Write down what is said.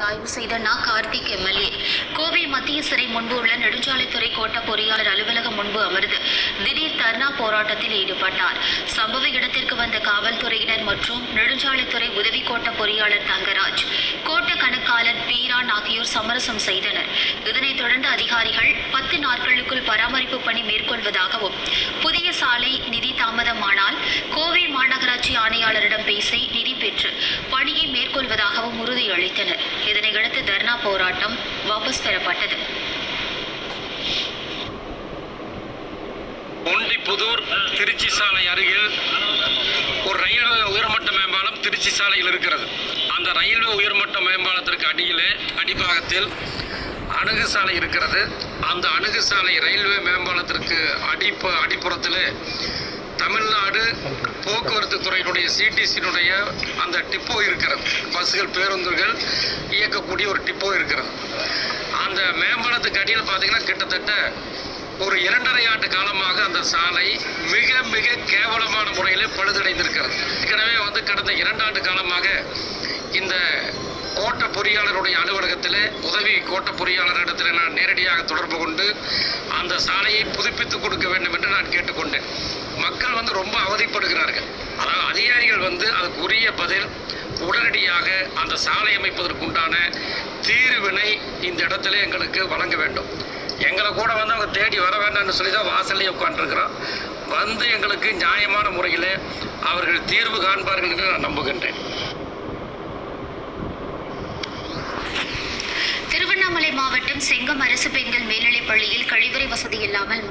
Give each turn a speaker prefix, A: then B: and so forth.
A: ஆய்வு செய்த நா. கார்த்திக் எம்எல்ஏ. கோவை மத்திய சிறை முன்பு உள்ள நெடுஞ்சாலைத்துறை கோட்ட பொறியாளர் அலுவலகம் முன்பு அமர்ந்து திடீர் தர்ணா போராட்டத்தில் ஈடுபட்டார். சம்பவ இடத்திற்கு வந்த காவல்துறையினர் மற்றும் நெடுஞ்சாலைத்துறை உதவி கோட்ட பொறியாளர் தங்கராஜ் கோட்ட கணக்காளர் பீரான் ஆகியோர் சமரசம் செய்தனர். இதனைத் தொடர்ந்து அதிகாரிகள் பத்து நாட்களுக்குள் பராமரிப்பு பணி மேற்கொள்வதாகவும் புதிய சாலை நிதி தாமதமானால் கோவை மாநகராட்சி ஆணையாளரிடம் பேசி நிதி பெற்று பணியை மேற்கொள்வதாகவும் உறுதியளித்தனர். இதனையடுத்து தர்ணா போராட்டம் வாபஸ் பெறப்பட்டது.
B: ஒண்டிப்புதூர் திருச்சி சாலை அருகில் ஒரு ரயில்வே உயர்மட்ட மேம்பாலம் திருச்சி சாலையில் இருக்கிறது. அந்த ரயில்வே உயர்மட்ட மேம்பாலத்திற்கு அடியிலே அடிப்பாகத்தில் அணுகு சாலை இருக்கிறது. அந்த அணுகு சாலை ரயில்வே மேம்பாலத்திற்கு அடிப்ப அடிப்புறத்தில் தமிழ்நாடு போக்குவரத்து துறையினுடைய சிடிசியினுடைய அந்த டிப்போ இருக்கிறது. பஸ்ஸுகள் பேருந்துகள் இயக்கக்கூடிய ஒரு டிப்போ இருக்கிறது. அந்த மேம்பாலத்துக்கு அடியில் பார்த்தீங்கன்னா கிட்டத்தட்ட ஒரு இரண்டரை ஆண்டு காலமாக அந்த சாலை மிக மிக கேவலமான முறையில் பழுதடைந்திருக்கிறது. ஏற்கனவே வந்து கடந்த இரண்டாண்டு காலமாக இந்த கோட்ட பொறியாளருடைய அலுவலகத்தில் உதவி கோட்ட பொறியாளரிடத்தில் நான் நேரடியாக தொடர்பு கொண்டு அந்த சாலையை புதுப்பித்து கொடுக்க வேண்டும் என்று நான் கேட்டுக்கொண்டேன். மக்கள் வந்து ரொம்ப அவதிப்படுகிறார்கள். அதாவது அதிகாரிகள் வந்து அதுக்கு உரிய பதில் உடனடியாக அந்த சாலை அமைப்பதற்குண்டான தீர்வினை இந்த இடத்துல எங்களுக்கு வழங்க வேண்டும். எங்களை கூட வந்து அவங்க தேடி வர வேண்டாம்னு சொல்லி தான் வாசல்லே உட்காந்துருக்கிறோம் வந்து எங்களுக்கு நியாயமான முறையில் அவர்கள் தீர்வு காண்பார்கள் என்று நான் நம்புகின்றேன்.
A: திருவண்ணாமலை மாவட்டம் செங்கம் அரசு பெண்கள் மேல்நிலைப் பள்ளியில் கழிவறை வசதி இல்லாமல்